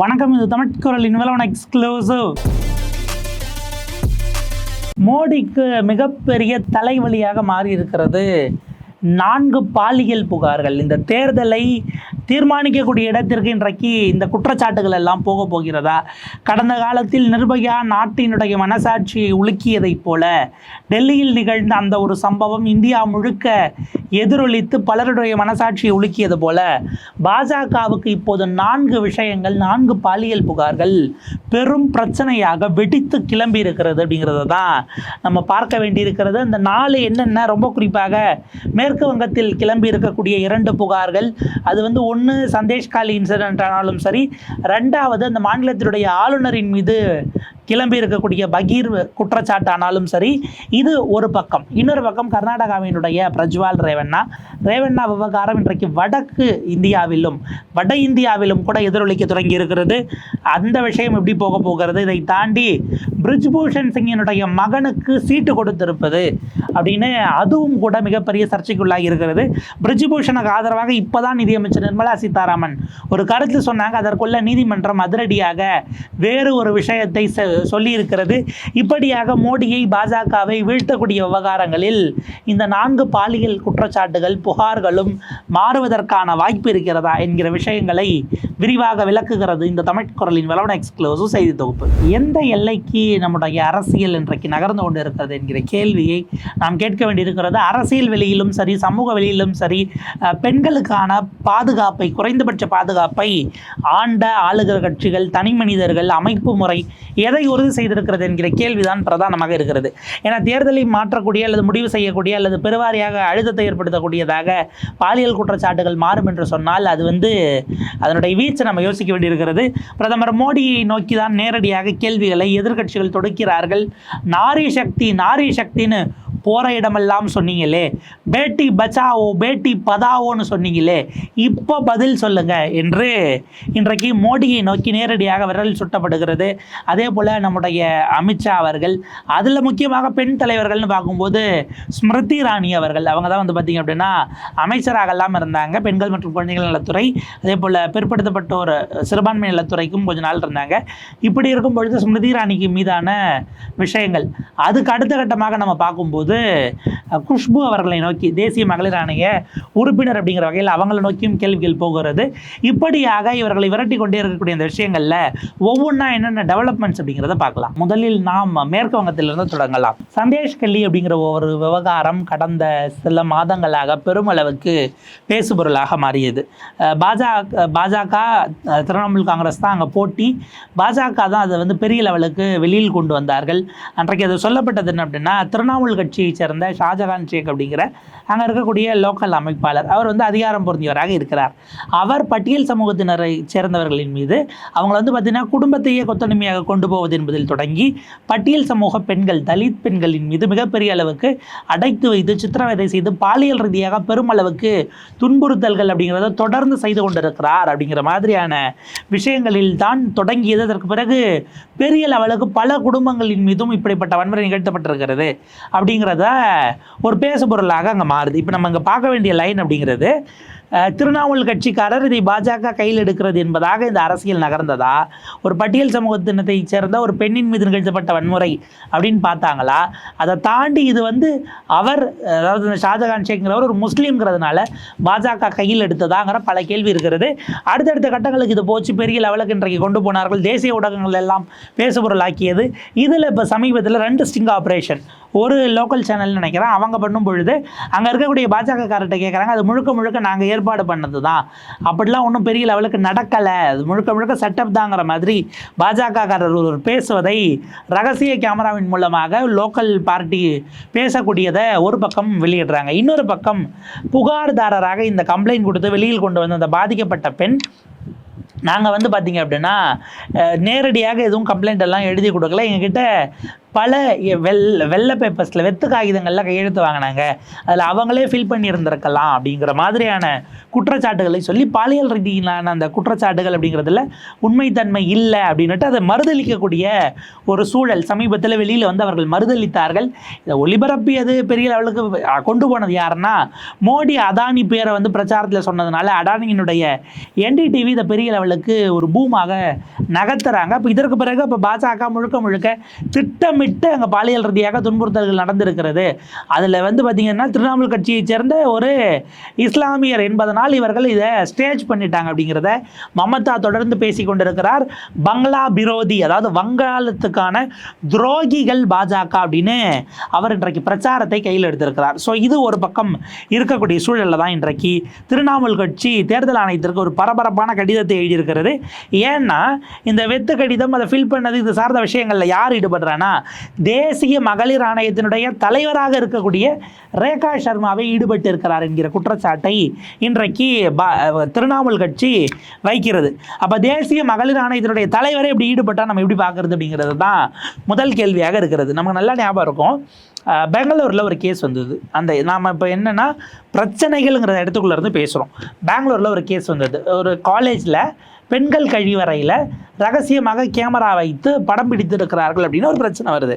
வணக்கம் இது தமிழ் குரலின் விலவன எக்ஸ்க்ளூசிவ் மோடிக்கு மிகப்பெரிய தலைவலியாக மாறி இருக்கிறது நான்கு பாலியல் புகார்கள். இந்த தேர்தலை தீர்மானிக்கக்கூடிய இடத்திற்கு இன்றைக்கு இந்த குற்றச்சாட்டுகள் எல்லாம் போக போகிறதா? கடந்த காலத்தில் நிர்பயா நாட்டினுடைய மனசாட்சியை உலுக்கியதைப் போல டெல்லியில் நிகழ்ந்த அந்த ஒரு சம்பவம் இந்தியா முழுக்க எதிரொலித்து பலருடைய மனசாட்சியை உலுக்கியது போல பாஜகவுக்கு இப்போது நான்கு விஷயங்கள் நான்கு பாலியல் புகார்கள் பெரும் பிரச்சனையாக வெடித்து கிளம்பி இருக்கிறது அப்படிங்கிறத தான் நம்ம பார்க்க வேண்டியிருக்கிறது. அந்த நாலு என்னென்ன? ரொம்ப குறிப்பாக மேற்கு வங்கத்தில் கிளம்பி இருக்கக்கூடிய இரண்டு புகார்கள் அது வந்து ஒன்று சந்தேஷ்காலி இன்சிடென்ட் ஆனாலும் சரி ரெண்டாவது அந்த மாநிலத்தினுடைய ஆளுநரின் மீது கிளம்பி இருக்கக்கூடிய பகீர் குற்றச்சாட்டானாலும் சரி இது ஒரு பக்கம். இன்னொரு பக்கம் கர்நாடகாவினுடைய பிரஜ்வால் ரேவண்ணா. ரேவண்ணா விவகாரம் இன்றைக்கு வடக்கு இந்தியாவிலும் வட இந்தியாவிலும் கூட எதிரொலிக்க தொடங்கி இருக்கிறது அந்த விஷயம் எப்படி போக போகிறது? இதை தாண்டி பிரிஜ்பூஷன் சிங்கினுடைய மகனுக்கு சீட்டு கொடுத்திருப்பது அப்படின்னு அதுவும் கூட மிகப்பெரிய சர்ச்சைக்குள்ளாகி இருக்கிறது. பிரிஜ்பூஷனுக்கு ஆதரவாக இப்போதான் நிதியமைச்சர் நிர்மலா சீதாராமன் ஒரு கருத்து சொன்னாங்க. அதற்குள்ள நீதிமன்றம் அதிரடியாக வேறு ஒரு விஷயத்தை செ- சொல்லியிருக்கிறது. இப்படியாக மோடியை பாஜகவை வீழ்த்தக்கூடிய விவகாரங்களில் இந்த நான்கு பாலியல் குற்றச்சாட்டுகள் புகார்களும் மாறுவதற்கான வாய்ப்பு இருக்கிறதா என்கிற விஷயங்களை விரிவாக விளக்குகிறது இந்த தமிழ் குரலின் வளவன எக்ஸ்க்ளூசிவ் செய்தி தொகுப்பு. எந்த எல்லைக்கு நம்முடைய அரசியல் இன்றைக்கு நகர்ந்து கொண்டு இருக்கிறது என்கிற கேள்வியை நாம் கேட்க வேண்டியிருக்கிறது. அரசியல் வெளியிலும் சரி சமூக வெளியிலும் சரி பெண்களுக்கான பாதுகாப்பை குறைந்தபட்ச பாதுகாப்பை ஆண்ட ஆளுகிற கட்சிகள் தனி மனிதர்கள் அமைப்பு முறை எதை உறுதி செய்திருக்கிறது என்கிற கேள்விதான் பிரதானமாக இருக்கிறது. ஏன்னா தேர்தலை மாற்றக்கூடிய அல்லது முடிவு செய்யக்கூடிய அல்லது பெருவாரியாக அழுத்தத்தை ஏற்படுத்தக்கூடியதாக பாலியல் குற்றச்சாட்டுகள் மாறும் என்று சொன்னால் அது வந்து அதனுடைய வீச்சை நம்ம யோசிக்க வேண்டியிருக்கிறது. பிரதமர் மோடியை நோக்கி தான் நேரடியாக கேள்விகளை எதிர்க்கட்சிகள் தொடுக்கிறார்கள். நாரி சக்தி நாரி சக்தின்னு போகிற இடமெல்லாம் சொன்னீங்களே பேட்டி பச்சாவோ பேட்டி பதாவோன்னு சொன்னீங்களே இப்போ பதில் சொல்லுங்க என்று இன்றைக்கு மோடியை நோக்கி நேரடியாக விரல் சுட்டப்படுகிறது. அதே போல் நம்முடைய அமித்ஷா அவர்கள் அதில் முக்கியமாக பெண் தலைவர்கள்னு பார்க்கும்போது ஸ்மிருதி இராணி அவர்கள் அவங்க தான் வந்து பார்த்திங்க அப்படின்னா அமைச்சராகலாம் இருந்தாங்க. பெண்கள் மற்றும் குழந்தைகள் நலத்துறை அதே போல் பிற்படுத்தப்பட்டோர் சிறுபான்மை நலத்துறைக்கும் கொஞ்ச நாள் இருந்தாங்க. இப்படி இருக்கும் பொழுது ஸ்மிருதி இராணிக்கு மீதான விஷயங்கள் அதுக்கு அடுத்த கட்டமாக நம்ம பார்க்கும்போது வந்து குஷ்பு அவர்களை நோக்கி தேசிய மகளிர் ஆணைய உறுப்பினர் அப்படிங்கிற வகையில் அவங்கள நோக்கியும் கேள்விகள் போகிறது. இப்படியாக இவர்களை விரட்டி கொண்டே இருக்கக்கூடிய இந்த விஷயங்களில் ஒவ்வொன்றா என்னென்ன டெவலப்மெண்ட்ஸ் அப்படிங்கிறத பார்க்கலாம். முதலில் நாம் மேற்கு வங்கத்திலிருந்து தொடங்கலாம். சந்தேஷ் கல்லி அப்படிங்கிற ஒரு விவகாரம் கடந்த சில மாதங்களாக பெருமளவுக்கு பேசுபொருளாக மாறியது. பாஜக பாஜக திரிணாமுல் காங்கிரஸ் தான் அங்கே போட்டி. பாஜக தான் அதை வந்து பெரிய லெவலுக்கு வெளியில் கொண்டு வந்தார்கள். அன்றைக்கு அது சொல்லப்பட்டது என்ன அப்படின்னா திரிணாமுல் கட்சியைச் சேர்ந்த ஷாஜகான் ஷேக் அப்படிங்கிற அங்கே இருக்கக்கூடிய லோக்கல் அமைப்பாளர். அவர் வந்து அதிகாரம் பொருந்தியவராக இருக்கிறார். அவர் பட்டியல் சமூகத்தினரை சேர்ந்தவர்களின் மீது அவங்கள வந்து பார்த்தீங்கன்னா குடும்பத்தையே கொத்தடிமையாக கொண்டு போவது என்பதில் தொடங்கி பட்டியல் சமூக பெண்கள் தலித் பெண்களின் மீது மிகப்பெரிய அளவுக்கு அடைத்து வைத்து சித்திரவதை செய்து பாலியல் ரீதியாக பெருமளவுக்கு துன்புறுத்தல்கள் அப்படிங்கிறத தொடர்ந்து செய்து கொண்டிருக்கிறார் அப்படிங்கிற மாதிரியான விஷயங்களில் தான் தொடங்கியது. அதற்கு பிறகு பெரிய லெவலுக்கு பல குடும்பங்களின் மீதும் இப்படிப்பட்ட வன்முறை நிகழ்த்தப்பட்டிருக்கிறது அப்படிங்கிறத ஒரு பேசுபொருளாக அங்கே மா மாறுது. இப்போ நம்ம அங்கே பார்க்க வேண்டிய லைன் அப்படிங்கிறது திருணாமுல் கட்சிக்காரர் இதை பாஜக கையில் எடுக்கிறது என்பதாக இந்த அரசியல் நகர்ந்ததா? ஒரு பட்டியல் சமூகத்தினத்தை சேர்ந்த ஒரு பெண்ணின் மீது நிகழ்த்தப்பட்ட வன்முறை அப்படின்னு பார்த்தாங்களா? அதை தாண்டி இது வந்து அவர் அதாவது இந்த ஷாஜகான் ஷேக்ங்கிறவர் ஒரு முஸ்லீம்ங்கிறதுனால பாஜக கையில் எடுத்ததாங்கிற பல கேள்வி இருக்கிறது. அடுத்தடுத்த கட்டங்களுக்கு இது போச்சு பெரிய லெவலுக்கு இன்றைக்கு கொண்டு போனார்கள் தேசிய ஊடகங்கள் எல்லாம் பேசுபொருளாக்கியது. இதில் இப்போ சமீபத்தில் ரெண்டு ஸ்டிங் ஆப்ரேஷன் ஒரு லோக்கல் சேனல் நினைக்கிறேன். அவங்க பண்ணும் பொழுது அங்கே இருக்கக்கூடிய பாஜகக்காரர்கிட்ட கேட்குறாங்க அது முழுக்க முழுக்க நாங்கள் ஏற்பாடு பண்ணது தான் அப்படிலாம் ஒன்றும் பெரிய லெவலுக்கு நடக்கலை. அது முழுக்க முழுக்க செட்டப் தாங்கிற மாதிரி பாஜக காரர் ஒரு பேசுவதை ரகசிய கேமராவின் மூலமாக லோக்கல் பார்ட்டி பேசக்கூடியதை ஒரு பக்கம் வெளியிடுறாங்க. இன்னொரு பக்கம் புகார்தாரராக இந்த கம்ப்ளைண்ட் கொடுத்து வெளியில் கொண்டு வந்த அந்த பாதிக்கப்பட்ட பெண் நாங்கள் வந்து பார்த்தீங்க அப்படின்னா நேரடியாக எதுவும் கம்ப்ளைண்ட் எல்லாம் எழுதி கொடுக்கல. எங்ககிட்ட பல எ- வெள் வெள்ளை பேப்பர்ஸில் வெத்து காகிதங்களில் கையெழுத்து வாங்கினாங்க. அதில் அவங்களே ஃபில் பண்ணியிருந்திருக்கலாம் அப்படிங்கிற மாதிரியான குற்றச்சாட்டுகளை சொல்லி பாலியல் ரீதியிலான அந்த குற்றச்சாட்டுகள் அப்படிங்கிறதுல உண்மைத்தன்மை இல்லை அப்படின்னுட்டு அதை மறுதளிக்கக்கூடிய ஒரு சூழல் சமீபத்தில் வெளியில் வந்து அவர்கள் மறுதளித்தார்கள் இதை ஒளிபரப்பியது பெரிய லெவலுக்கு கொண்டு போனது யாருன்னா மோடி அதானி பேரை வந்து பிரச்சாரத்தில் சொன்னதுனால அடானியினுடைய என்டிடிவி இதை பெரிய லெவலில் அவர்களுக்கு ஒரு பூமாக நகர்த்துறாங்க. இப்போ இதற்கு பிறகு இப்போ பாஜக முழுக்க முழுக்க திட்டமிட்டு அங்கே பாலியல் ரீதியாக துன்புறுத்தல்கள் நடந்திருக்கிறது. அதில் வந்து பார்த்திங்கன்னா திரிணாமுல் கட்சியைச் சேர்ந்த ஒரு இஸ்லாமியர் என்பதனால் இவர்கள் இதை ஸ்டேஜ் பண்ணிட்டாங்க அப்படிங்கிறத மமதா தொடர்ந்து பேசி கொண்டிருக்கிறார். பங்களா விரோதி அதாவது வங்காளத்துக்கான துரோகிகள் பாஜக அப்படின்னு அவர் இன்றைக்கு பிரச்சாரத்தை கையில் எடுத்திருக்கிறார். ஸோ இது ஒரு பக்கம் இருக்கக்கூடிய சூழலில் தான் இன்றைக்கு திரிணாமுல் கட்சி தேர்தல் ஆணையத்திற்கு ஒரு பரபரப்பான கடிதத்தை இருக்கிறது. ஏன்னா இந்த வெத்து கடிதம் அதை ஃபில் பண்ணது இது சார்ந்த விஷயங்களில் யார் ஈடுபடுறான்னா தேசிய மகளிர் ஆணையத்தினுடைய தலைவராக இருக்கக்கூடிய ரேகா சர்மாவை ஈடுபட்டு இருக்கிறார் என்கிற குற்றச்சாட்டை இன்றைக்கு பா- திரிணாமுல் கட்சி வைக்கிறது. அப்போ தேசிய மகளிர் ஆணையத்தினுடைய தலைவரே இப்படி ஈடுபட்டால் நம்ம எப்படி பார்க்கறது அப்படிங்கிறது தான் முதல் கேள்வியாக இருக்கிறது. நமக்கு நல்லா ஞாபகம் இருக்கும். பெங்களூரில் ஒரு கேஸ் வந்தது. அந்த நாம் இப்போ என்னென்னா பிரச்சனைகள்ங்கிற இடத்துக்குள்ள இருந்து பேசுகிறோம் பெங்களூரில் ஒரு கேஸ் வந்தது. ஒரு காலேஜில் பெண்கள் கழிவறையில் ரகசியமாக கேமரா வைத்து படம் பிடித்திருக்கிறார்கள் அப்படின்னு ஒரு பிரச்சனை வருது.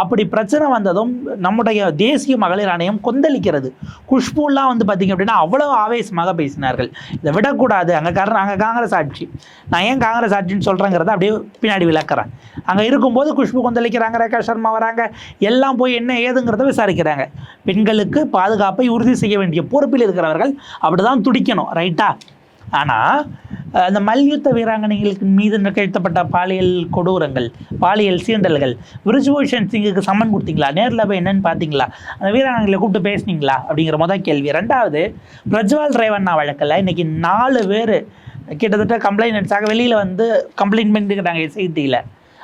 அப்படி பிரச்சனை வந்ததும் நம்முடைய தேசிய மகளிர் ஆணையம் கொந்தளிக்கிறது. குஷ்புலாம் வந்து பார்த்திங்க அப்படின்னா அவ்வளோ ஆவேசமாக பேசினார்கள். இதை விடக்கூடாது. அங்கே காரணம் அங்கே காங்கிரஸ் ஆட்சி. நான் ஏன் காங்கிரஸ் ஆட்சின்னு சொல்கிறேங்கிறத அப்படியே பின்னாடி விளக்குறேன். அங்கே இருக்கும்போது குஷ்பு கொந்தளிக்கிறாங்க ரேகா சர்மா வராங்க. எல்லாம் போய் என்ன ஏதுங்கிறத விசாரிக்கிறாங்க. பெண்களுக்கு பாதுகாப்பை உறுதி செய்ய வேண்டிய பொறுப்பில் இருக்கிறவர்கள் அப்படி தான் துடிக்கணும் ரைட்டா ஆனால் அந்த மல்யுத்த வீராங்கனைகளுக்கு மீது நிகழ்த்தப்பட்ட பாலியல் கொடூரங்கள் பாலியல் சீண்டல்கள். விருஜுபூஷன் சிங்குக்கு சம்மன் கொடுத்தீங்களா? நேரில் போய் என்னன்னு பார்த்தீங்களா? அந்த வீராங்கனைகளை கூப்பிட்டு பேசுனீங்களா? அப்படிங்கிற முதல் கேள்வி. ரெண்டாவது பிரஜ்வால் ரேவண்ணா வழக்கில் இன்னைக்கு நாலு பேர் கிட்டத்தட்ட கம்ப்ளைண்ட்ஸாக வெளியில் வந்து கம்ப்ளைண்ட் பண்ணிருக்கிறாங்க எஸ்ஐடியில்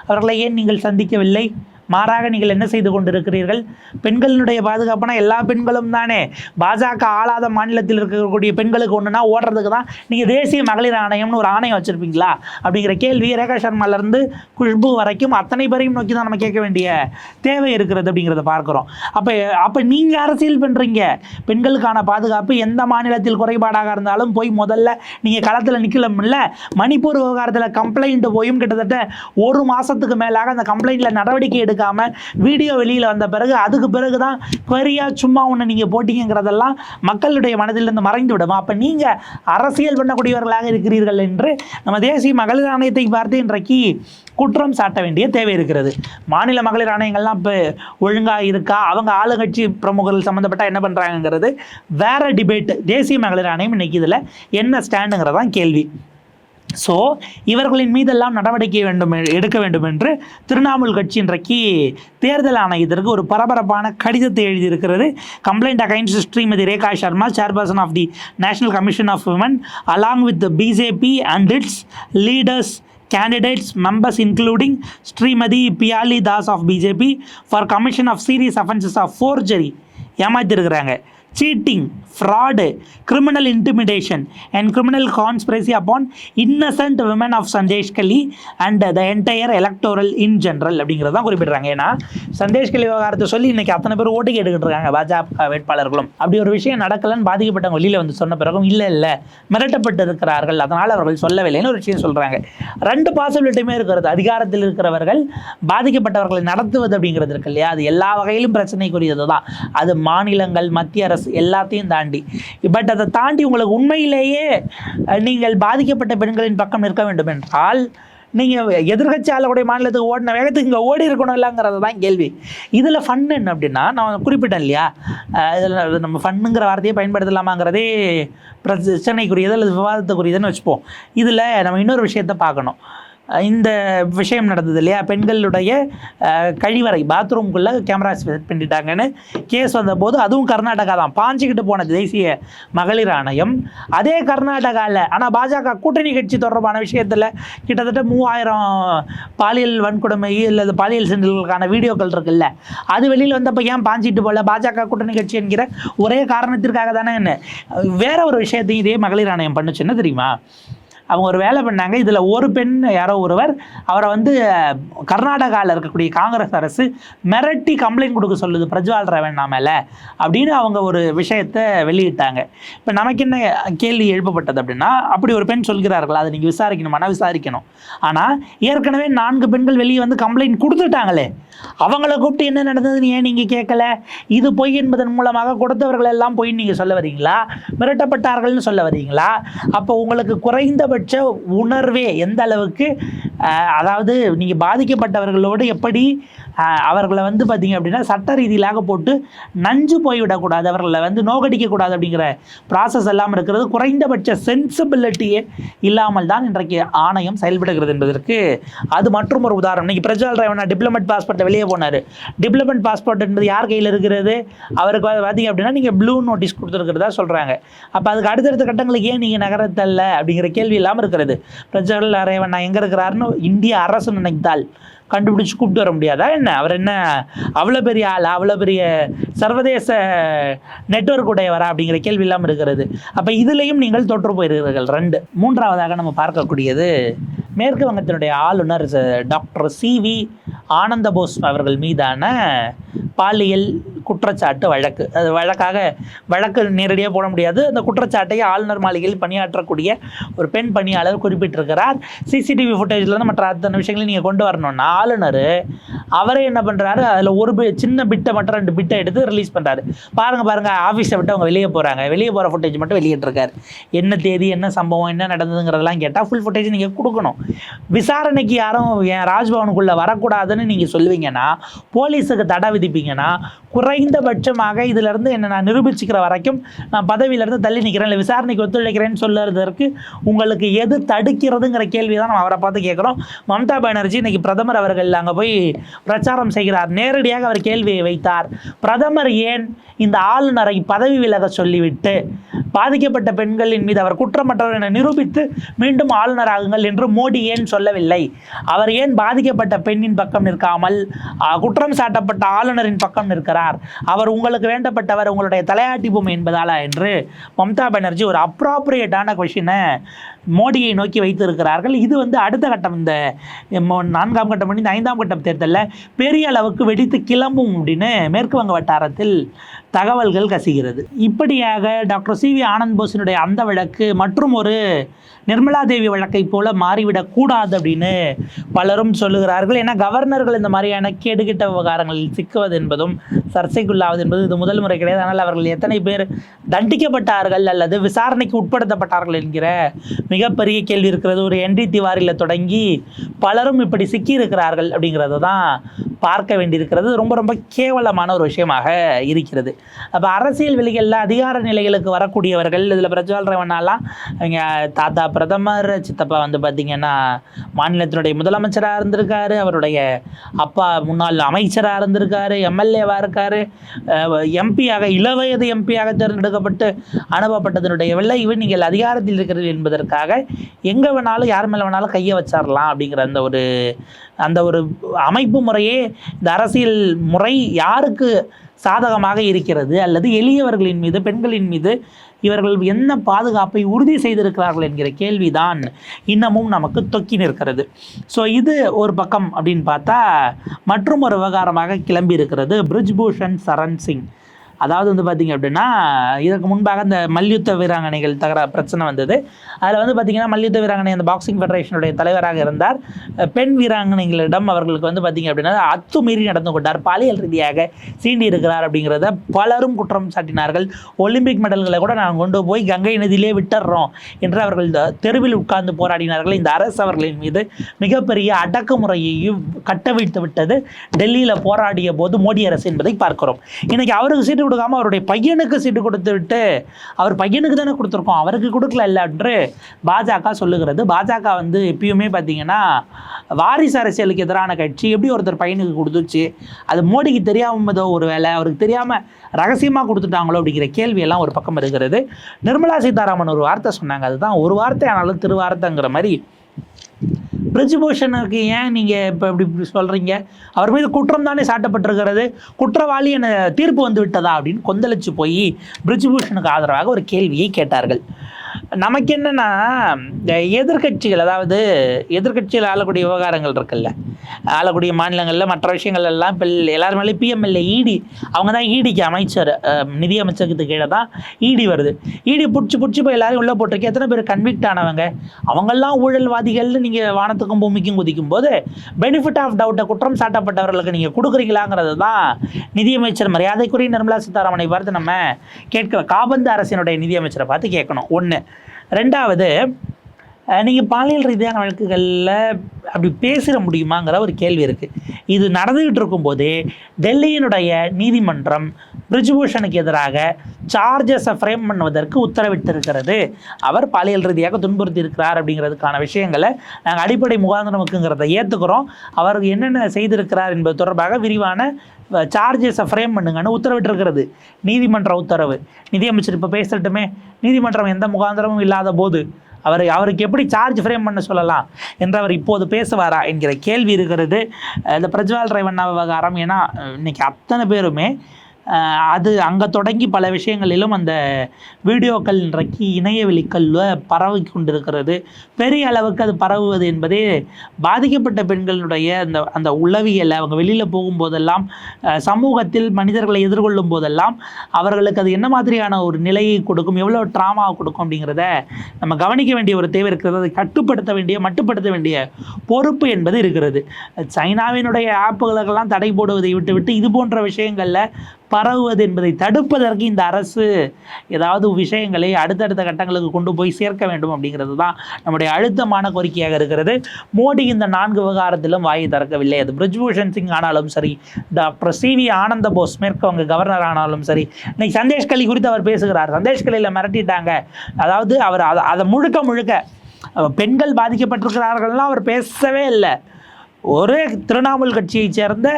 அவர்களை ஏன் நீங்கள் சந்திக்கவில்லை? மாறாக நீங்கள் என்ன செய்து கொண்டிருக்கிறீர்கள்? பெண்களினுடைய பாதுகாப்புனா எல்லா பெண்களும் தானே. பாஜக ஆளாத மாநிலத்தில் இருக்கக்கூடிய பெண்களுக்கு ஒன்றுனா ஓடுறதுக்கு தான் நீங்கள் தேசிய மகளிர் ஆணையம்னு ஒரு ஆணையம் வச்சுருப்பீங்களா? அப்படிங்கிற கேள்வி ரேகா சர்மாலேருந்து குஷ்பு வரைக்கும் அத்தனை பேரையும் நோக்கி தான் நம்ம கேட்க வேண்டிய தேவை இருக்கிறது அப்படிங்கிறத பார்க்குறோம். அப்போ அப்போ நீங்கள் அரசியல் பண்ணுறீங்க பெண்களுக்கான பாதுகாப்பு எந்த மாநிலத்தில் குறைபாடாக இருந்தாலும் போய் முதல்ல நீங்கள் களத்தில் நிற்கலாம்ல மணிப்பூர் விவகாரத்தில் கம்ப்ளைண்ட் போயும் கிட்டத்தட்ட ஒரு மாதத்துக்கு மேலாக அந்த கம்ப்ளைண்ட்டில் நடவடிக்கை எடுக்காமல் வீடியோ வெளியில் வந்த பிறகு அதுக்கு பிறகு தான் குவரியாக சும்மா ஒன்று நீங்கள் போட்டீங்கிறதெல்லாம் மக்களுடைய மனதிலிருந்து மறைந்து விடும். அப்போ நீங்கள் அரசியல் பண்ணக்கூடியவர்களாக இருக்கிறீர்கள் என்று நம்ம தேசிய மகளிர் ஆணையத்தை பார்த்து இன்றைக்கு குற்றம் சாட்ட வேண்டிய தேவை இருக்கிறது. மாநில மகளிர் ஆணையங்கள்லாம் இப்போ ஒழுங்காக இருக்கா? அவங்க ஆளுங்கட்சி பிரமுகர்கள் சம்மந்தப்பட்ட என்ன பண்ணுறாங்கிறது வேற டிபேட் தேசிய மகளிர் ஆணையம் இன்னைக்கு இதில் என்ன ஸ்டாண்டுங்கிறதான் கேள்வி. ஸோ இவர்களின் மீதெல்லாம் நடவடிக்கை வேண்டும் எடுக்க வேண்டும் என்று திரிணாமுல் கட்சி இன்றைக்கு தேர்தல் ஆணையத்திற்கு ஒரு பரபரப்பான கடிதத்தை எழுதியிருக்கிறது. Complaint against Shrimati Rekha Sharma chairperson of the national commission of women along with BJP and its leaders candidates members including Shrimati Piali Das of BJP for commission of serious offences of forgery. ஏமாற்றிருக்கிறாங்க cheating fraud criminal intimidation and criminal conspiracy upon innocent women of Sandeshkhali and the entire electoral in general அப்படிங்கிறத தான் குறிப்பிடுறாங்க. ஏன்னா சந்தேஷ் கலி விவகாரத்தை சொல்லி இன்னைக்கு அத்தனை பேர் ஓட்டு கேட்டுக்கிட்டு இருக்காங்க பாஜக வேட்பாளர்களும். அப்படி ஒரு விஷயம் நடக்கலன்னு பாதிக்கப்பட்டவங்க வெளியில் வந்து சொன்ன பிறகும் இல்லை இல்லை மிரட்டப்பட்டு இருக்கிறார்கள் அதனால் அவர்கள் சொல்லவில்லைன்னு ஒரு விஷயம் சொல்கிறாங்க ரெண்டு பாசிபிலிட்டியுமே இருக்கிறது. அதிகாரத்தில் இருக்கிறவர்கள் பாதிக்கப்பட்டவர்களை நடத்துவது அப்படிங்கிறது இருக்கு இல்லையா? அது எல்லா வகையிலும் பிரச்சனைக்குரியது தான் அது மாநிலங்கள் மத்திய அரசு எல்லாத்தையும் தாண்டி. பட் அதை தாண்டி உங்களுக்கு உண்மையிலேயே நீங்கள் பாதிக்கப்பட்ட பெண்களின் பக்கம் நிற்க வேண்டும் என்றால் நீங்கள் எதிர்கட்சி ஆளக்கூடிய மாநிலத்துக்கு ஓடின வேகத்துக்கு இங்கே ஓடி இருக்கணும் இல்லைங்கிறது தான் கேள்வி. இதில் ஃபன் என்ன அப்படின்னா நான் குறிப்பிட்டேன் இல்லையா? இதில் நம்ம ஃபன்னுங்கிற வார்த்தையை பயன்படுத்தலாமாங்கிறதே பிரச்சனைக்குரியது அல்லது விவாதத்துக்குரியதுன்னு வச்சுப்போம். இதில் நம்ம இன்னொரு விஷயத்தை பார்க்கணும். இந்த விஷயம் நடந்தது இல்லையா? பெண்களுடைய கழிவறை பாத்ரூம்குள்ளே கேமராஸ் செட் பண்ணிட்டாங்கன்னு கேஸ் வந்தபோது அதுவும் கர்நாடகா தான். பாஞ்சிக்கிட்டு போன தேசிய மகளிர் ஆணையம் அதே கர்நாடகாவில் ஆனால் பாஜக கூட்டணி கட்சி தொடர்பான விஷயத்தில் கிட்டத்தட்ட மூவாயிரம் பாலியல் வன்கொடுமை அல்லது பாலியல் சென்றல்களுக்கான வீடியோக்கள் இருக்குல்ல அது வெளியில் வந்தப்போ ஏன் பாஞ்சிட்டு போகல பாஜக கூட்டணி கட்சி என்கிற ஒரே காரணத்திற்காக தானே என்ன வேற ஒரு விஷயத்தையும் இதே மகளிர் ஆணையம் பண்ணுச்சுன்னு தெரியுமா? அவங்க ஒரு வேலை பண்ணாங்க. இதில் ஒரு பெண் யாரோ ஒருவர் அவரை வந்து கர்நாடகாவில் இருக்கக்கூடிய காங்கிரஸ் அரசு மிரட்டி கம்ப்ளைண்ட் கொடுக்க சொல்லுது. பிரஜ்வால் ரேவண்ணா மேலே. அப்படின்னு அவங்க ஒரு விஷயத்தை வெளியிட்டாங்க. இப்போ நமக்கு என்ன கேள்வி எழுப்பப்பட்டது அப்படின்னா அப்படி ஒரு பெண் சொல்கிறார்கள்? அதை நீங்கள் விசாரிக்கணுமானா விசாரிக்கணும். ஆனால் ஏற்கனவே நான்கு பெண்கள் வெளியே வந்து கம்ப்ளைண்ட் கொடுத்துட்டாங்களே. அவங்கள கூப்பிட்டு என்ன நடந்ததுன்னு ஏன் நீங்கள் கேட்கல? இது பொய் என்பதன் மூலமாக கொடுத்தவர்கள் எல்லாம் பொய் நீங்கள் சொல்ல வரீங்களா? மிரட்டப்பட்டார்கள்னு சொல்ல வரீங்களா? அப்போ உங்களுக்கு குறைந்த அதிகபட்ச உணர்வே எந்த அளவுக்கு அதாவது நீங்கள் பாதிக்கப்பட்டவர்களோடு எப்படி அவர்களை வந்து பார்த்தீங்க அப்படின்னா சட்ட ரீதியிலாக போட்டு நஞ்சு போய்விடக்கூடாது அவர்களை வந்து நோகடிக்கக்கூடாது அப்படிங்கிற ப்ராசஸ் எல்லாம் இருக்கிறது. குறைந்தபட்ச சென்சிபிலிட்டியே இல்லாமல் தான் இன்றைக்கு ஆணையம் செயல்படுகிறது என்பதற்கு அது மற்றும் ஒரு உதாரணம். இன்னைக்கு பிரஜால் ரேவனா டிப்ளமெண்ட் பாஸ்போர்ட்டை வெளியே போனார். டிப்ளமெண்ட் பாஸ்போர்ட் என்பது யார் கையில் இருக்கிறது? அவருக்கு வந்து பார்த்தீங்க அப்படின்னா நீங்கள் ப்ளூ நோட்டீஸ் கொடுத்துருக்கிறதா சொல்கிறாங்க அப்போ அதுக்கு அடுத்தடுத்த கட்டங்களுக்கு ஏன் நீங்கள் நகரத்தல்ல அப்படிங்கிற கேள்வி இல்லாமல் இருக்கிறது. பிரஜால் நான் எங்கே இருக்கிறாருன்னு இந்திய அரசு நினைத்தால் கண்டுபிடிச்சு கூப்பிட்டு வர முடியாதா என்ன? அவர் என்ன அவ்வளோ பெரிய ஆள்? அவ்வளோ பெரிய சர்வதேச நெட்வொர்க் உடையவரா அப்படிங்கிற கேள்வி இல்லாமல் இருக்கிறது. அப்போ இதுலேயும் நீங்கள் தோற்று போயிருக்கிறீர்கள். ரெண்டு. மூன்றாவதாக நம்ம பார்க்கக்கூடியது மேற்கு வங்கத்தினுடைய ஆளுநர் டாக்டர் சி வி ஆனந்த போஸ் அவர்கள் மீதான பாலியல் குற்றச்சாட்டு வழக்கு. அது வழக்காக வழக்கு நேரடியாக போட முடியாது. அந்த குற்றச்சாட்டையை ஆளுநர் மாளிகையில் பணியாற்றக்கூடிய ஒரு பெண் பணியாளர் குறிப்பிட்டிருக்கிறார். சிசிடிவி ஃபுட்டேஜ்லேருந்து மற்ற அத்தனை விஷயங்களையும் நீங்கள் கொண்டு வரணும்னா ஆளுநர் அவரே என்ன பண்ணுறாரு அதில் ஒரு சின்ன பிட்டை மட்டும் ரெண்டு பிட்டை எடுத்து ரிலீஸ் பண்ணுறாரு பாருங்கள் பாருங்கள் ஆஃபீஸை விட்டு அவங்க வெளியே போகிறாங்க வெளியே போகிற ஃபுட்டேஜ் மட்டும் வெளியிட்டிருக்காரு. என்ன தேதி என்ன சம்பவம் என்ன நடந்ததுங்கிறதெல்லாம் கேட்டால் ஃபுல் ஃபுட்டேஜ் நீங்கள் கொடுக்கணும். விசாரணைக்கு யாரும் என் ராஜ்பவனுக்குள்ளே வரக்கூடாதுன்னு நீங்கள் சொல்லுவீங்கன்னா போலீஸுக்கு தடை விதிப்பீங்கன்னா குறைந்தபட்சமாக இதிலிருந்து என்ன நான் நிரூபிச்சுக்கிற வரைக்கும் நான் பதவியிலிருந்து தள்ளி நிற்கிறேன் இல்லை விசாரணைக்கு ஒத்துழைக்கிறேன்னு சொல்லுறதற்கு உங்களுக்கு எது தடுக்கிறதுங்கிற கேள்வி தான் நம்ம அவரை பார்த்து கேட்குறோம். மம்தா பானர்ஜி இன்னைக்கு பிரதமர் அவர்கள் அங்கே போய் பிரச்சாரம் செய்கிறார். நேரடியாக அவர் கேள்வியை வைத்தார். பிரதமர் ஏன் இந்த ஆளுநரை பதவி விலக சொல்லிவிட்டு பாதிக்கப்பட்ட பெண்களின் மீது அவர் குற்றமற்றவர் என நிரூபித்து மீண்டும் ஆளுநராகுங்கள் என்று மோடி ஏன் சொல்லவில்லை? அவர் ஏன் பாதிக்கப்பட்ட பெண்ணின் பக்கம் நிற்காமல் குற்றம் சாட்டப்பட்ட ஆளுநரின் பக்கம் நிற்கிறார்? அவர் உங்களுக்கு வேண்டப்பட்டவர் உங்களுடைய தலையாட்டி பொம்மை என்பதாலா என்று மம்தா பானர்ஜி ஒரு அப்ராப்ரியேட்டான கொஷினை மோடியை நோக்கி வைத்திருக்கிறார்கள். இது வந்து அடுத்த கட்டம். இந்த நான்காம் கட்டம் முடிந்து இந்த ஐந்தாம் கட்டம் தேர்தலில் பெரிய அளவுக்கு வெடித்து கிளம்பும் அப்படின்னு மேற்கு வங்க வட்டாரத்தில் தகவல்கள் கசிகிறது. இப்படியாக டாக்டர் சி வி ஆனந்த் போஸினுடைய அந்த வழக்கு மற்றும் ஒரு நிர்மலா தேவி வழக்கை போல மாறிவிடக்கூடாது அப்படின்னு பலரும் சொல்லுகிறார்கள். ஏன்னா கவர்னர்கள் இந்த மாதிரியான கேடுகிட்ட விவகாரங்களில் சிக்குவது என்பதும் சர்ச்சைக்குள்ளாவது என்பது இது முதல் முறை கிடையாது. ஆனால் அவர்கள் எத்தனை பேர் தண்டிக்கப்பட்டார்கள் அல்லது விசாரணைக்கு உட்படுத்தப்பட்டார்கள் என்கிற மிகப்பெரிய கேள்வி இருக்கிறது. ஒரு என்டி திவாரியில் தொடங்கி பலரும் இப்படி சிக்கியிருக்கிறார்கள் அப்படிங்கிறது தான் பார்க்க வேண்டியிருக்கிறது. ரொம்ப ரொம்ப கேவலமான ஒரு விஷயமாக இருக்கிறது. அப்போ அரசியல் வெளிகளில் அதிகார நிலைகளுக்கு வரக்கூடியவர்கள் இதில் பிரஜ்வால் ரவனாலாம் அவங்க தாத்தா பிரதமர் சித்தப்பா வந்து பார்த்திங்கன்னா மாநிலத்தினுடைய முதலமைச்சராக இருந்திருக்காரு அவருடைய அப்பா முன்னாள் அமைச்சராக இருந்திருக்காரு எம்எல்ஏவாக இருக்காரு எம்பியாக இளவயது எம்பியாக தேர்ந்தெடுக்கப்பட்டு அனுப்பப்பட்டதனுடைய விளைவு நீங்கள் அதிகாரத்தில் இருக்கிறீர்கள் என்பதற்காக எங்கே வேணாலும் யார் மேலே வேணாலும் கையை வச்சிடலாம் அப்படிங்கிற அந்த ஒரு அந்த ஒரு அமைப்பு முறையே இந்த அரசியல் முறை யாருக்கு சாதகமாக இருக்கிறது? அல்லது எளியவர்களின் மீது பெண்களின் மீது இவர்கள் என்ன பாதுகாப்பை உறுதி செய்திருக்கிறார்கள் என்கிற கேள்விதான் இன்னமும் நமக்கு தொக்கி நிற்கிறது. ஸோ இது ஒரு பக்கம் அப்படின்னு பார்த்தா மற்றும் ஒரு விவகாரமாக கிளம்பி இருக்கிறது. பிரிஜ்பூஷன் சரண் சிங். அதாவது வந்து பார்த்திங்க அப்படின்னா இதற்கு முன்பாக இந்த மல்யுத்த வீராங்கனைகள் தகரா பிரச்சனை வந்தது. அதில் வந்து பார்த்திங்கன்னா மல்யுத்த வீராங்கனை அந்த பாக்ஸிங் ஃபெடரேஷனுடைய தலைவராக இருந்தார். பெண் வீராங்கனைகளிடம் அவர்களுக்கு வந்து பார்த்திங்க அப்படின்னா அத்துமீறி நடந்து கொண்டார். பாலியல் ரீதியாக சீண்டி இருக்கிறார் அப்படிங்கிறத பலரும் குற்றம் சாட்டினார்கள். ஒலிம்பிக் மெடல்களை கூட நாங்கள் கொண்டு போய் கங்கை நதியிலே விட்டுடுறோம் என்று அவர்கள் இந்த தெருவில் உட்கார்ந்து போராடினார்கள். இந்த அரசு அவர்களின் மீது மிகப்பெரிய அடக்குமுறையையும் கட்டவிழ்த்து விட்டது. டெல்லியில் போராடிய போது மோடி அரசு என்பதை பார்க்கிறோம். இன்னைக்கு அவருக்கு சீட்டு கொடுக்காம அவருடைய பையனுக்கு சீட்டு கொடுத்து விட்டு அவர் பையனுக்கு தானே கொடுத்துருக்கோம் அவருக்கு கொடுக்கல இல்லை என்று பாஜக சொல்லுகிறது. பாஜக வந்து எப்பயுமே பார்த்தீங்கன்னா வாரிசு அரசியலுக்கு எதிரான கட்சி எப்படி ஒருத்தர் பையனுக்கு கொடுத்துச்சு அது மோடிக்கு தெரியாமல் ஏதோ ஒரு வேலை அவருக்கு தெரியாமல் ரகசியமாக கொடுத்துட்டாங்களோ அப்படிங்கிற கேள்வியெல்லாம் ஒரு பக்கம் இருக்கிறது. நிர்மலா சீதாராமன் ஒரு வார்த்தை சொன்னாங்க அதுதான் ஒரு வார்த்தை ஆனாலும் திருவார்த்தைங்கிற மாதிரி பிரிஜுபூஷனுக்கு ஏன் நீங்கள் இப்போ இப்படி இப்படி சொல்கிறீங்க அவர் மீது குற்றம் தானே சாட்டப்பட்டிருக்கிறது. குற்றவாளி என தீர்ப்பு வந்து விட்டதா அப்படின்னு கொந்தளிச்சு போய் பிரிஜுபூஷனுக்கு ஆதரவாக ஒரு கேள்வியை கேட்டார்கள். நமக்கு என்னென்னா இந்த எதிர்க்கட்சிகள் அதாவது எதிர்கட்சியில் ஆளக்கூடிய விவகாரங்கள் இருக்குல்ல. ஆளக்கூடிய மாநிலங்களில் மற்ற விஷயங்கள் எல்லாம் இப்போ எல்லாரும் பிஎம்எல்ஏ இடி அவங்க தான் இடிக்கு அமைச்சர் நிதி அமைச்சருக்கு கீழே தான் இடி வருது. இடி பிடிச்சி பிடிச்சி போய் எல்லாரையும் உள்ளே போட்டிருக்கு. எத்தனை பேர் கன்விக்ட் ஆனவங்க? அவங்கெல்லாம் ஊழல்வாதிகள்னு நீங்கள் வானத்துக்கும் பூமிக்கும் குதிக்கும் போது பெனிஃபிட் ஆஃப் டவுட்டை குற்றம் சாட்டப்பட்டவர்களுக்கு நீங்கள் கொடுக்குறீங்களாங்கிறது தான் நிதியமைச்சர் மரியாதைக்குரிய நிர்மலா சீதாராமனை பார்த்து நம்ம கேட்கிற காபந்து அரசினுடைய நிதியமைச்சரை பார்த்து கேட்கணும். ஒன்று ரெண்டாவது நீங்கள் பாலியல் ரீதியான வழக்குகளில் அப்படி பேசிட முடியுமாங்கிற ஒரு கேள்வி இருக்குது இது நடந்துக்கிட்டு இருக்கும்போதே டெல்லியினுடைய நீதிமன்றம் பிரிஜ்பூஷனுக்கு எதிராக சார்ஜஸை ஃப்ரேம் பண்ணுவதற்கு உத்தரவிட்டிருக்கிறது. அவர் பாலியல் ரீதியாக துன்புறுத்தி இருக்கிறார் அப்படிங்கிறதுக்கான விஷயங்களை நாங்கள் அடிப்படை முகாந்திரமுக்குங்கிறத ஏற்றுக்கிறோம் அவர் என்னென்ன செய்திருக்கிறார் என்பது தொடர்பாக விரிவான சார்ஜஸை ஃப்ரேம் பண்ணுங்கன்னு உத்தரவிட்டிருக்கிறது. நீதிமன்ற உத்தரவு. நிதியமைச்சர் இப்போ பேசட்டுமே. நீதிமன்றம் எந்த முகாந்திரமும் இல்லாத போது அவர் அவருக்கு எப்படி சார்ஜ் ஃப்ரேம் பண்ண சொல்லலாம் என்று அவர் இப்போது பேசுவாரா என்கிற கேள்வி இருக்கிறது. இந்த பிரஜ்வால் ரேவண்ணா விவகாரம் ஏன்னா இன்றைக்கி அத்தனை பேருமே அது அங்கே தொடங்கி பல விஷயங்களிலும் அந்த வீடியோக்கள் இன்றைக்கு இணையவெளிக்கல்ல பரவி கொண்டிருக்கிறது. பெரிய அளவுக்கு அது பரவுவது என்பதே பாதிக்கப்பட்ட பெண்களுடைய அந்த அந்த உளவியலை அவங்க வெளியில் போகும்போதெல்லாம் சமூகத்தில் மனிதர்களை எதிர்கொள்ளும் போதெல்லாம் அவர்களுக்கு அது என்ன மாதிரியான ஒரு நிலையை கொடுக்கும் எவ்வளோ ட்ராமா கொடுக்கும் அப்படிங்கிறத நம்ம கவனிக்க வேண்டிய ஒரு தேவை இருக்கிறது. அதை கட்டுப்படுத்த வேண்டிய மட்டுப்படுத்த வேண்டிய பொறுப்பு என்பது இருக்கிறது. சைனாவினுடைய ஆப்புகளுக்கெல்லாம் தடை போடுவதை விட்டுவிட்டு இது போன்ற விஷயங்களில் பரவுவது என்பதை தடுப்பதற்கு இந்த அரசு ஏதாவது விஷயங்களை அடுத்தடுத்த கட்டங்களுக்கு கொண்டு போய் சேர்க்க வேண்டும் அப்படிங்கிறது தான் நம்முடைய அழுத்தமான கோரிக்கையாக இருக்கிறது. மோடி இந்த நான்கு விவகாரத்திலும் வாயை திறக்கவில்லை. அது பிரிஜ்பூஷன் சிங் ஆனாலும் சரி டாக்டர் சி வி ஆனந்த போஸ் மேற்கு அவங்க கவர்னர் ஆனாலும் சரி இன்னைக்கு சந்தேஷ் கலி குறித்து அவர் பேசுகிறார். சந்தேஷ் கலியில் மிரட்டிட்டாங்க. அதாவது அவர் அதை அதை முழுக்க முழுக்க பெண்கள் பாதிக்கப்பட்டிருக்கிறார்கள்லாம் அவர் பேசவே இல்லை. ஒரே திரிணாமுல் கட்சியைச் சேர்ந்த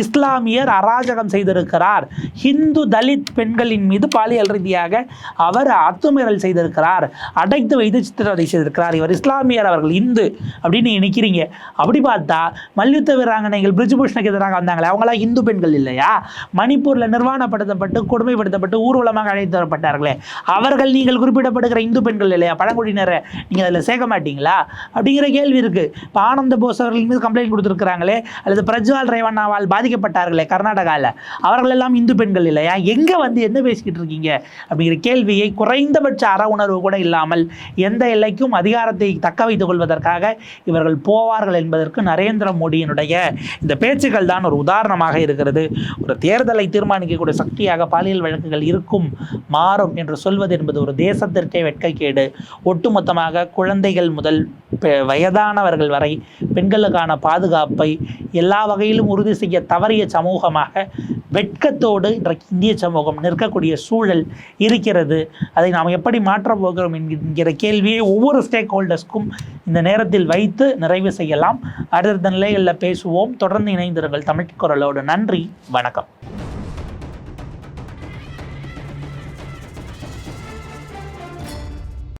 இஸ்லாமியர் அராஜகம் செய்திருக்கிறார். ஹிந்து தலித் பெண்களின் மீது பாலியல் ரீதியாக அவர் அத்துமீறல் செய்திருக்கிறார். அடைத்து வைத்து சித்திரவதை செய்திருக்கிறார். இவர் இஸ்லாமியர் அவர்கள் இந்து அப்படின்னு நினைக்கிறீங்க. அப்படி பார்த்தா மல்யுத்த வீராங்கனைகள் பிரிஜுபூஷனுக்கு எதிராக வந்தாங்களே அவங்களாம் இந்து பெண்கள் இல்லையா? மணிப்பூரில் நிர்வாணப்படுத்தப்பட்டு கொடுமைப்படுத்தப்பட்டு ஊர்வலமாக அழைத்து வரப்பட்டார்களே. அவர்கள் நீங்கள் குறிப்பிடப்படுகிற இந்து பெண்கள் இல்லையா? பழங்குடியினரை நீங்கள் அதில் சேர்க்க மாட்டீங்களா? அப்படிங்கிற கேள்வி இருக்குது இப்போ ஆனந்த போஸ் அவர்கள் மீது கம்ப்ளைண்ட் கொடுத்துருக்குறாங்களே அல்லது பிரஜ்வால் ரேவண்ணாவால் பாதிக்கப்பட்டார்களே கர்நாடகாவில் அவர்கள் எல்லாம் இந்து பெண்கள் இல்லையா? எங்கே வந்து என்ன பேசிக்கிட்டு இருக்கீங்க? அப்படிங்கிற கேள்வியை குறைந்தபட்ச அற உணர்வு கூட இல்லாமல் எந்த எல்லைக்கும் அதிகாரத்தை தக்க வைத்துக் கொள்வதற்காக இவர்கள் போவார்கள் என்பதற்கு நரேந்திர மோடியினுடைய இந்த பேச்சுக்கள் தான் ஒரு உதாரணமாக இருக்கிறது. ஒரு தேர்தலை தீர்மானிக்கக்கூடிய சக்தியாக பாலியல் வழக்குகள் இருக்கும் மாறும் என்று சொல்வது என்பது ஒரு தேசத்திற்கே வெட்கக்கேடு. ஒட்டுமொத்தமாக குழந்தைகள் முதல் வயதானவர்கள் வரை பெண்களுக்கான பாதுகாப்பை எல்லா வகையிலும் உறுதி செய்ய தவறிய சமூகமாக வெட்கத்தோடு இன்றைக்கு இந்திய சமூகம் நிற்கக்கூடிய சூழல் இருக்கிறது. அதை நாம் எப்படி மாற்றப் போகிறோம் என்கிற கேள்வியை ஒவ்வொரு ஸ்டேக் ஹோல்டர்ஸ்க்கும் இந்த நேரத்தில் வைத்து நிறைவு செய்யலாம். அடுத்த நிலைகளில் பேசுவோம். தொடர்ந்து இணைந்திருங்கள் தமிழ் குரலோடு. நன்றி. வணக்கம்.